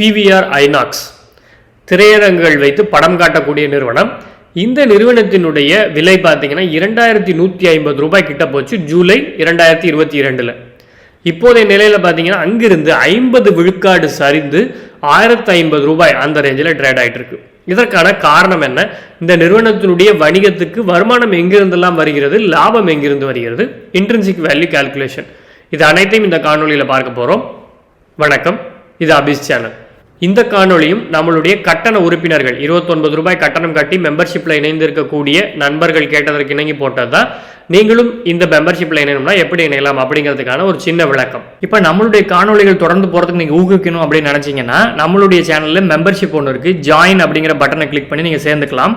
PVR INOX திரையரங்குகள் வைத்து படம் காட்டக்கூடிய நிறுவனம். இந்த நிறுவனத்தினுடைய விலை பார்த்தீங்கன்னா இரண்டாயிரத்தி நூற்றி ஐம்பது ரூபாய் கிட்ட போச்சு ஜூலை இரண்டாயிரத்தி இருபத்தி இரண்டில். இப்போதைய நிலையில் பார்த்தீங்கன்னா அங்கிருந்து ஐம்பது விழுக்காடு சரிந்து ஆயிரத்தி ஐம்பது ரூபாய் அந்த ரேஞ்சில் ட்ரேட் ஆகிட்டு இருக்கு இதற்கான காரணம் என்ன? இந்த நிறுவனத்தினுடைய வணிகத்துக்கு வருமானம் எங்கிருந்தெல்லாம் வருகிறது? லாபம் எங்கிருந்து வருகிறது? இன்ட்ரென்சிக் வேல்யூ கால்குலேஷன் இது அனைத்தையும் இந்த காணொலியில் பார்க்க போகிறோம் வணக்கம். இது அபிஸ் சேனல் இந்த காணொளியும் நம்மளுடைய கட்டண உறுப்பினர்கள் 29 ரூபாய் கட்டணம் கட்டி மெம்பர்ஷிப்பில் இணைந்திருக்கக்கூடிய நண்பர்கள் கேட்டதற்கு இணங்கி போட்டது தான் நீங்களும் இந்த மெம்பர்ஷிப்பில் இணையணும்னா எப்படி இணையலாம் அப்படிங்கிறதுக்கான ஒரு சின்ன விளக்கம். இப்போ நம்மளுடைய காணொளிகள் தொடர்ந்து போகிறதுக்கு நீங்கள் ஊக்குவிக்கணும் அப்படின்னு நினச்சிங்கன்னா நம்மளுடைய சேனலில் மெம்பர்ஷிப் ஒன்று இருக்குது ஜாயின் அப்படிங்கிற பட்டனை கிளிக் பண்ணி நீங்கள் சேர்ந்துக்கலாம்.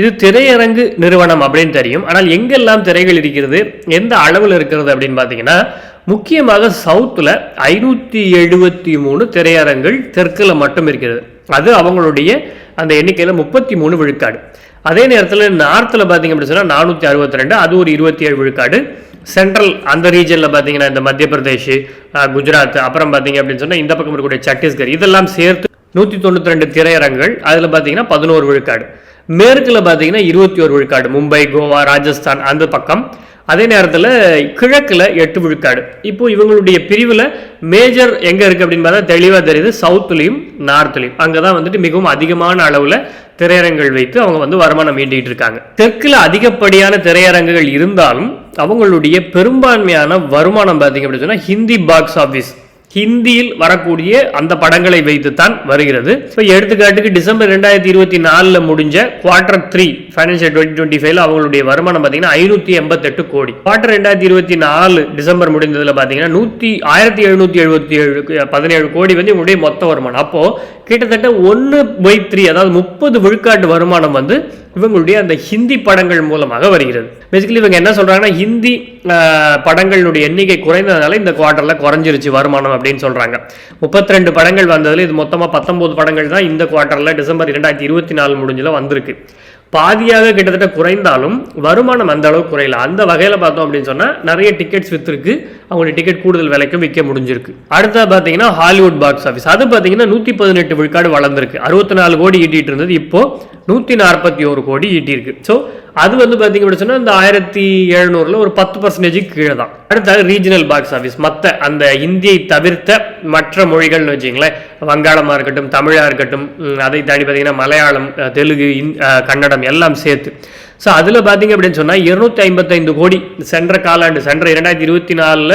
இது திரையரங்கு நிறுவனம் அப்படின்னு தெரியும். ஆனால் எங்கெல்லாம் திரைகள் இருக்கிறது எந்த அளவில் இருக்கிறது அப்படின்னு பார்த்தீங்கன்னா முக்கியமாக சவுத்தில் ஐநூற்றி எழுபத்தி மூணு திரையரங்குகள் தெற்கில் மட்டும் இருக்கிறது. அது அவங்களுடைய அந்த எண்ணிக்கையில் முப்பத்தி மூணு விழுக்காடு. அதே நேரத்தில் நார்த்தில் பார்த்தீங்க அப்படின்னு சொன்னால் நானூற்றி அறுபத்தி ரெண்டு அது ஒரு இருபத்தி ஏழு விழுக்காடு. சென்ட்ரல் அந்த ரீஜனில் பார்த்தீங்கன்னா இந்த மத்திய பிரதேஷ் குஜராத் அப்புறம் பார்த்தீங்க அப்படின்னு சொன்னால் இந்த பக்கம் இருக்கக்கூடிய சத்தீஸ்கர் இதெல்லாம் சேர்த்து நூற்றி தொண்ணூற்றி ரெண்டு திரையரங்குகள் அதில் பார்த்தீங்கன்னா பதினோரு விழுக்காடு. மேற்கில் பார்த்தீங்கன்னா இருபத்தி ஒரு விழுக்காடு மும்பை கோவா ராஜஸ்தான் அந்த பக்கம். அதே நேரத்தில் கிழக்கில் எட்டு விழுக்காடு. இப்போ இவங்களுடைய பிரிவில் மேஜர் எங்கே இருக்குது அப்படின்னு பார்த்தா தெளிவாக தெரியுது சவுத்துலேயும் நார்த்துலேயும். அங்கே தான் வந்துட்டு மிகவும் அதிகமான அளவில் திரையரங்குகள் வைத்து அவங்க வந்து வருமானம் ஈட்டிட்டு இருக்காங்க. தெற்கில் அதிகப்படியான திரையரங்குகள் இருந்தாலும் அவங்களுடைய பெரும்பான்மையான வருமானம் பார்த்தீங்க அப்படின்னு சொன்னால் ஹிந்தி பாக்ஸ் ஆஃபீஸ் ஹிந்தியில் வரக்கூடிய அந்த படங்களை வைத்துத்தான் வருகிறது. இப்போ எடுத்துக்காட்டுக்கு டிசம்பர் ரெண்டாயிரத்தி இருபத்தி நாலில் முடிஞ்ச quarter three financial twenty twenty ஃபைவ்ல அவங்களுடைய வருமானம் பார்த்தீங்கன்னா ஐநூற்றி எண்பத்தெட்டு கோடி. குவார்டர் ரெண்டாயிரத்தி இருபத்தி நாலு டிசம்பர் முடிந்ததில் பார்த்தீங்கன்னா நூற்றி ஆயிரத்தி எழுநூற்றி எழுபத்தி ஏழு பதினேழு கோடி வந்து இவங்களுடைய மொத்த வருமானம். அப்போது கிட்டத்தட்ட ஒன்று பை த்ரீ அதாவது முப்பது விழுக்காட்டு வருமானம் வந்து இவங்களுடைய அந்த ஹிந்தி படங்கள் மூலமாக வருகிறது. பேசிக்கலி இவங்க என்ன சொல்றாங்கன்னா ஹிந்தி படங்களுடைய எண்ணிக்கை குறைந்ததுனால இந்த குவார்ட்டரில் குறைஞ்சிருச்சு வருமானம் அப்படின்னு சொல்கிறாங்க முப்பத்தி ரெண்டு படங்கள் வந்ததில் இது மொத்தமாக பத்தொம்போது படங்கள் தான் இந்த குவார்ட்டரில் டிசம்பர் இரண்டாயிரத்தி இருபத்தி நாலு முடிஞ்சில் வந்திருக்கு. பாதியாக கிட்டத்தட்ட குறைந்தாலும் வருமானம் அந்த அளவுக்கு குறையல. அந்த வகையில் பார்த்தோம் அப்படின்னு சொன்னால் நிறைய டிக்கெட்ஸ் விற்றுருக்கு அவங்களுடைய டிக்கெட் கூடுதல் விலைக்கும் விற்க முடிஞ்சிருக்கு. அடுத்தது பார்த்தீங்கன்னா ஹாலிவுட் பாக்ஸ் ஆஃபீஸ் அது பார்த்தீங்கன்னா நூற்றி பதினெட்டு விழுக்காடு வளர்ந்துருக்கு. அறுபத்தி நாலு கோடி ஈட்டிட்டு இருந்தது. இப்போது நூற்றி நாற்பத்தி ஒரு கோடி ஈட்டியிருக்கு. ஸோ அது வந்து பார்த்தீங்க அப்படின்னு சொன்னால் இந்த ஆயிரத்தி எழுநூறில் ஒரு பத்து பர்சன்டேஜுக்கு கீழே தான். அடுத்தது ரீஜனல் பாக்ஸ் ஆஃபீஸ் மற்ற அந்த இந்தியை தவிர்த்த மற்ற மொழிகள்னு வச்சிங்களேன் வங்காளமாக இருக்கட்டும் தமிழாக இருக்கட்டும் அதை தாண்டி பார்த்தீங்கன்னா மலையாளம் தெலுங்கு இந்- கன்னடம் எல்லாம் சேர்த்து. ஸோ அதில் பார்த்தீங்க அப்படின்னு சொன்னால் இருநூத்தி ஐம்பத்தைந்து கோடி சென்ற காலாண்டு சென்ற இரண்டாயிரத்தி இருபத்தி நாலில்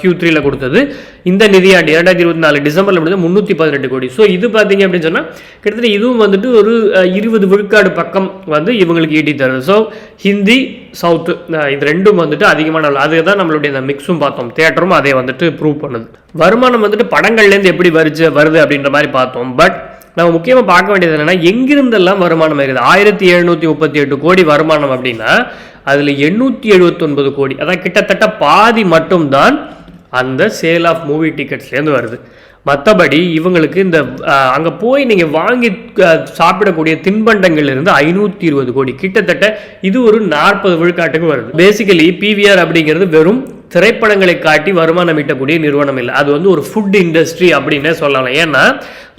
கியூ த்ரீல கொடுத்தது. இந்த நிதியாண்டு இரண்டாயிரத்தி இருபத்தி நாலு டிசம்பரில் முடிஞ்சது முந்நூற்றி பதினெட்டு கோடி. ஸோ இது பார்த்தீங்க அப்படின்னு சொன்னால் கிட்டத்தட்ட இதுவும் வந்துட்டு ஒரு இருபது விழுக்காடு பக்கம் வந்து இவங்களுக்கு ஈட்டி தருது ஸோ ஹிந்தி சவுத்து இது ரெண்டும் வந்துட்டு அதிகமான அளவு. தான் நம்மளுடைய இந்த மிக்ஸும் பார்த்தோம். தேட்டரும் அதே வந்துட்டு ப்ரூவ் பண்ணுது. வருமானம் வந்துட்டு படங்கள்லேருந்து எப்படி வருச்சு வருது அப்படின்ற மாதிரி பார்த்தோம். பட் நம்ம முக்கியமாக பார்க்க வேண்டியது என்னென்னா எங்கிருந்தெல்லாம் வருமானம் இருக்குது? ஆயிரத்தி எழுநூற்றி முப்பத்தி எட்டு கோடி வருமானம் அப்படின்னா அதில் எண்ணூற்றி எழுபத்தொன்பது கோடி. அதான் கிட்டத்தட்ட பாதி மட்டும்தான் அந்த சேல் ஆஃப் மூவி டிக்கெட்ஸ்லேருந்து வருது. மற்றபடி இவங்களுக்கு இந்த அங்கே போய் நீங்கள் வாங்கி சாப்பிடக்கூடிய தின்பண்டங்கள் இருந்து ஐநூற்றி இருபது கோடி. கிட்டத்தட்ட இது ஒரு நாற்பது விழுக்காட்டுக்கு வருது. பேசிக்கலி பிவிஆர் அப்படிங்கிறது வெறும் திரைப்படங்களை காட்டி வருமானம் ஈட்டக்கூடிய நிறுவனம் இல்லை. அது வந்து ஒரு ஃபுட் இண்டஸ்ட்ரி அப்படின்னே சொல்லலாம். ஏன்னா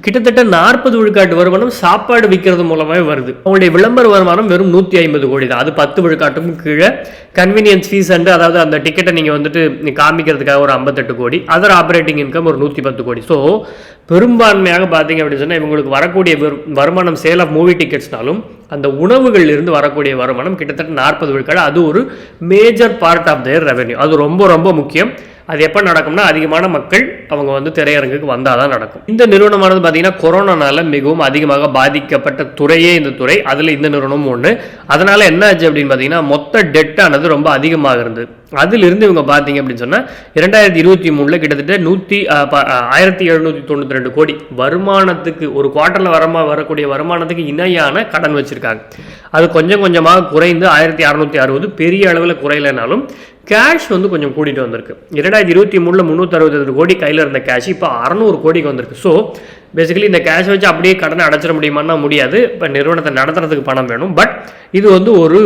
கிட்டத்தட்ட நாற்பது விழுக்காட்டு வருமானம் சாப்பாடு விற்கிறது மூலமாகவே வருது. அவங்களுடைய விளம்பர வருமானம் வெறும் நூற்றி ஐம்பது கோடி தான். அது பத்து விழுக்காட்டுக்கும் கீழே கன்வீனியன்ஸ் ஃபீஸ் அண்டு அதாவது அந்த டிக்கெட்டை நீங்கள் வந்துட்டு காமிக்கிறதுக்காக ஒரு ஐம்பத்தெட்டு கோடி. அதர் ஆப்ரேட்டிங் இன்கம் ஒரு நூற்றி பத்து கோடி. ஸோ பெரும்பான்மையாக பார்த்தீங்க அப்படின்னு சொன்னால் இவங்களுக்கு வரக்கூடிய வரு- வருமானம் சேல் ஆஃப் மூவி டிக்கெட்ஸ்னாலும் அந்த உணவுகளில் இருந்து வரக்கூடிய வருமானம் கிட்டத்தட்ட நாற்பது விழுக்காடு. அது ஒரு major part of their revenue அது ரொம்ப ரொம்ப முக்கியம். அது எப்போ நடக்கும்னா அதிகமான மக்கள் அவங்க வந்து திரையரங்குக்கு வந்தால் தான் நடக்கும். இந்த நிறுவனமானது பார்த்தீங்கன்னா கொரோனானால மிகவும் அதிகமாக பாதிக்கப்பட்ட துறையே இந்த துறை. அதில் இந்த நிறுவனமும் ஒன்று அதனால் என்ன ஆச்சு அப்படின்னு பார்த்தீங்கன்னா மொத்த டெட்டானது ரொம்ப அதிகமாக இருந்தது. அதிலிருந்து இவங்க பார்த்தீங்க அப்படின்னு சொன்னால் இரண்டாயிரத்தி இருபத்தி மூணில் கிட்டத்தட்ட நூற்றி ஆயிரத்தி எழுநூற்றி தொண்ணூற்றி ரெண்டு கோடி வருமானத்துக்கு ஒரு குவார்ட்டரில் வரமா வரக்கூடிய வருமானத்துக்கு இணையான கடன் வச்சுருக்காங்க. அது கொஞ்சம் கொஞ்சமாக குறைந்து ஆயிரத்தி அறநூற்றி அறுபது பெரிய அளவில் குறையலைனாலும் கேஷ் வந்து கொஞ்சம் கூட்டிகிட்டு வந்திருக்கு. இரண்டாயிரத்தி இருபத்தி மூணில் முந்நூற்றி கோடி கையில் இருந்த கேஷ் இப்போ அறநூறு கோடிக்கு வந்திருக்கு. ஸோ பேசிக்கலி இந்த கேஷ் வச்சு அப்படியே கடனை அடைச்சிட முடியுமான்னா முடியாது. இப்போ நிறுவனத்தை நடத்துறதுக்கு பணம் வேணும். பட் இது வந்து ஒரு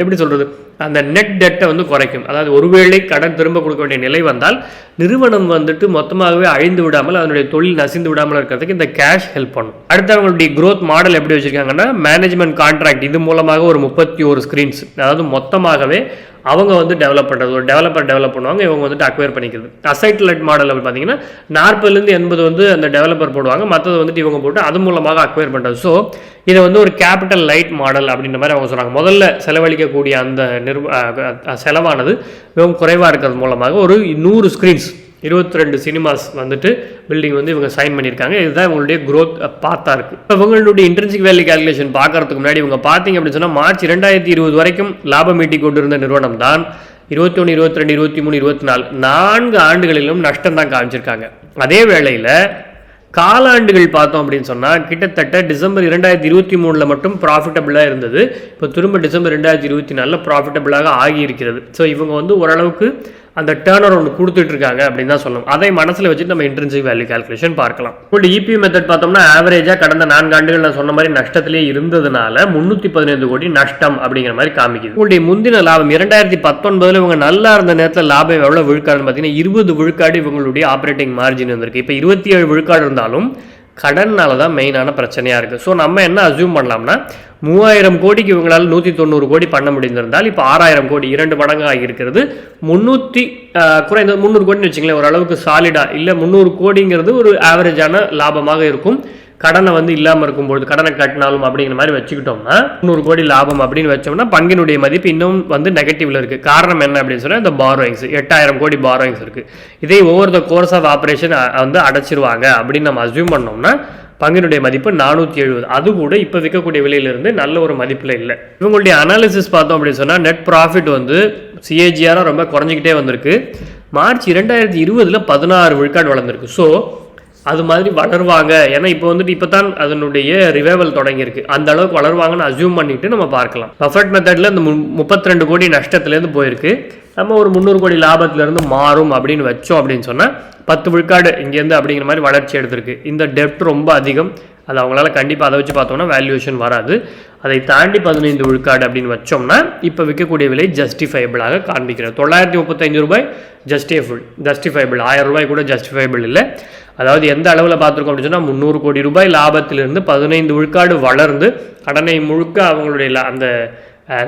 எப்படி சொல்கிறது அந்த நெட் டெட்டை வந்து குறைக்கும். அதாவது ஒருவேளை கடன் திரும்ப கொடுக்க வேண்டிய நிலை வந்தால் நிறுவனம் வந்துட்டு மொத்தமாகவே அழிந்து விடாமல் அதனுடைய தொழில் நசிந்து விடாமல் இருக்கிறதுக்கு இந்த கேஷ் ஹெல்ப் பண்ணும். அடுத்து அவங்களுடைய க்ரோத் மாடல் எப்படி வச்சுருக்காங்கன்னா மேனேஜ்மெண்ட் கான்ட்ராக்ட் இது மூலமாக ஒரு முப்பத்தி ஒரு ஸ்க்ரீன்ஸ் அதாவது மொத்தமாகவே அவங்க வந்து டெவலப் பண்ணுறது ஒரு டெவலப்பர் டெவலப் பண்ணுவாங்க இவங்க வந்துட்டு அக்வயர் பண்ணிக்கிறது. அசைட்லெட் மாடல் பார்த்தீங்கன்னா நாற்பதுலேருந்து எண்பது வந்து அந்த டெவலப்பர் போடுவாங்க மற்றது வந்துட்டு இவங்க போட்டு அது மூலமாக அக்வயர் பண்ணுறது ஸோ இதை வந்து ஒரு கேபிட்டல் லைட் மாடல் அப்படின்ற மாதிரி அவங்க சொல்கிறாங்க முதல்ல செலவழிக்கக்கூடிய அந்த நிர்வ செலவானது மிகவும் குறைவாக இருக்கிறது மூலமாக ஒரு நூறு ஸ்க்ரீன்ஸ் இருபத்தி ரெண்டு சினிமாஸ் வந்துட்டு பில்டிங் வந்து இவங்க சைன் பண்ணியிருக்காங்க. இதுதான் இவங்களுடைய க்ரோத் பார்த்தா இருக்குது இப்போ இவங்களுடைய இன்டர்ன்சிக் வேல்யூ கேல்குலேஷன் பார்க்கறதுக்கு முன்னாடி இவங்க பார்த்தீங்க அப்படின்னு சொன்னால் மார்ச் ரெண்டாயிரத்தி இருபது வரைக்கும் லாபம் ஈட்டி கொண்டிருந்த நிறுவனம் தான். இருபத்தி ஒன்று இருபத்தி ரெண்டு இருபத்தி மூணு இருபத்தி நாலு நான்கு ஆண்டுகளிலும் நஷ்டம் தான் காமிச்சிருக்காங்க. அதே வேளையில் காலாண்டுகள் பார்த்தோம் அப்படின்னு சொன்னால் கிட்டத்தட்ட டிசம்பர் இரண்டாயிரத்தி இருபத்தி மூணில் மட்டும் ப்ராஃபிட்டபிளாக இருந்தது. இப்போ திரும்ப டிசம்பர் ரெண்டாயிரத்தி இருபத்தி நாலில் ப்ராஃபிட்டபிளாக ஆகியிருக்கிறது. ஸோ இவங்க வந்து ஓரளவுக்கு அந்த டேர்ன் அரௌண்ட் கொடுத்துட்டு இருக்காங்க அப்படின்னு தான் சொல்லணும். அதை மனசில் வச்சுட்டு நம்ம இன்டர்ன்சிவ் வேல்யூ கால்குலேஷன் பார்க்கலாம். உங்களுடைய இபி மெத்தட் பார்த்தோம்னா ஆவரேஜாக கடந்த நான்கு ஆண்டுகள் நான் சொன்ன மாதிரி நஷ்டத்திலே இருந்ததுனால முன்னூற்றி பதினைந்து கோடி நஷ்டம் அப்படிங்கிற மாதிரி காமிக்குது. உங்களுடைய முந்தின லாபம் இரண்டாயிரத்தி பத்தொன்பதில் இவங்க நல்லா இருந்த நேரத்தில் லாபம் எவ்வளோ விழுக்காடுன்னு பார்த்தீங்கன்னா இருபது விழுக்காடு இவங்களுடைய ஆப்ரேட்டிங் மார்ஜின் இருந்திருக்கு. இப்போ இருபத்தி ஏழு விழுக்காடு இருந்தாலும் கடன்னால தான் மெயினான பிரச்சனையாக இருக்குது ஸோ நம்ம என்ன அசியூம் பண்ணலாம்னா மூவாயிரம் கோடிக்கு இவங்களால் நூற்றி தொண்ணூறு கோடி பண்ண முடிந்திருந்தால் இப்போ ஆறாயிரம் கோடி இரண்டு மடங்காக இருக்கிறது. முந்நூற்றி குறைந்த முந்நூறு கோடின்னு வச்சுங்களேன் ஓரளவுக்கு சாலிடாக இல்லை முந்நூறு கோடிங்கிறது ஒரு ஆவரேஜான லாபமாக இருக்கும். கடனை வந்து இல்லாமல் இருக்கும்பொழுது கடனை கட்டினாலும் அப்படிங்கிற மாதிரி வச்சுக்கிட்டோம்னா நூறு கோடி லாபம் அப்படின்னு வச்சோம்னா பங்கினுடைய மதிப்பு இன்னும் வந்து நெகட்டிவ்ல இருக்கு. காரணம் என்ன அப்படின்னு சொன்னால் இந்த பாரோயிங்ஸ் எட்டாயிரம் கோடி பாரோயிங்ஸ் இருக்கு. இதே over the course of operation வந்து அடைச்சிருவாங்க அப்படின்னு நம்ம அசியூம் பண்ணோம்னா பங்கினுடைய மதிப்பு நானூற்றி எழுபது. அது கூட இப்போ விற்கக்கூடிய விலையிலிருந்து நல்ல ஒரு மதிப்பில் இல்லை. இவங்களுடைய அனாலிசிஸ் பார்த்தோம் அப்படின்னு சொன்னால் நெட் ப்ராஃபிட் வந்து சிஏஜிஆராக ரொம்ப குறைஞ்சிக்கிட்டே வந்திருக்கு. மார்ச் இரண்டாயிரத்தி இருபதில் பதினாறு விழுக்காடு வளர்ந்துருக்கு. ஸோ அது மாதிரி வளருவாங்க. ஏன்னா இப்போ வந்துட்டு இப்போ தான் அதனுடைய ரிவைவல் தொடங்கியிருக்கு. அந்த அளவுக்கு வளருவாங்கன்னு அசியூம் பண்ணிட்டு நம்ம பார்க்கலாம். பஃபட் மெத்தடில் இந்த முப்பத்தி ரெண்டு கோடி நஷ்டத்துலேருந்து போயிருக்கு. நம்ம ஒரு முந்நூறு கோடி லாபத்திலேருந்து மாறும் அப்படின்னு வச்சோம் அப்படின்னு சொன்னால் பத்து விழுக்காடு இங்கேருந்து அப்படிங்கிற மாதிரி வளர்ச்சி எடுத்திருக்கு. இந்த டெப்ட் ரொம்ப அதிகம். அது அவங்களால கண்டிப்பாக அதை வச்சு பார்த்தோம்னா வேல்யூவேஷன் வராது. அதை தாண்டி பதினைந்து விழுக்காடு அப்படின்னு வச்சோம்னா இப்போ விற்கக்கூடிய விலை ஜஸ்டிஃபைபிளாக காண்பிக்கிறது. தொள்ளாயிரத்தி முப்பத்தஞ்சு ரூபாய் ஜஸ்டிஃபுல் ஜஸ்டிஃபைபிள் ஆயிரம் ரூபாய் கூட ஜஸ்டிஃபைபிள் இல்லை. அதாவது எந்த அளவில் பார்த்துருக்கோம் அப்படின்னு சொன்னால் முந்நூறு கோடி ரூபாய் லாபத்திலிருந்து பதினைந்து விழுக்காடு வளர்ந்து கடனை முழுக்க அவங்களுடைய அந்த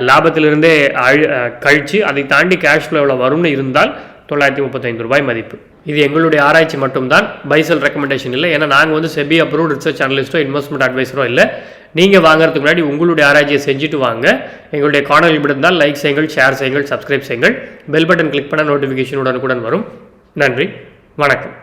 லாபத்திலிருந்தே அழி கழித்து அதை தாண்டி கேஷ் ஃப்ளோவில் வரும்னு இருந்தால் தொள்ளாயிரத்தி முப்பத்தைந்து ரூபாய் மதிப்பு. இது எங்களுடைய ஆராய்ச்சி மட்டும்தான். பைசல் ரெக்கமெண்டேஷன் இல்லை. ஏன்னா நாங்கள் வந்து செபி அப்ரூவ் ரிசர்ச் அனலிஸ்ட்டோ இன்வெஸ்ட்மெண்ட் அட்வைஸரோ இல்லை. நீங்கள் வாங்குறதுக்கு முன்னாடி உங்களுடைய ஆராய்ச்சியை செஞ்சுட்டு வாங்க. எங்களுடைய காணொலி இருந்தால் லைக் செய்யுங்கள் ஷேர் செய்யுங்கள் சப்ஸ்கிரைப் செய்யுங்கள். பெல் பட்டன் கிளிக் பண்ண நோட்டிஃபிகேஷன் உடனுக்குடன் வரும். நன்றி. வணக்கம்.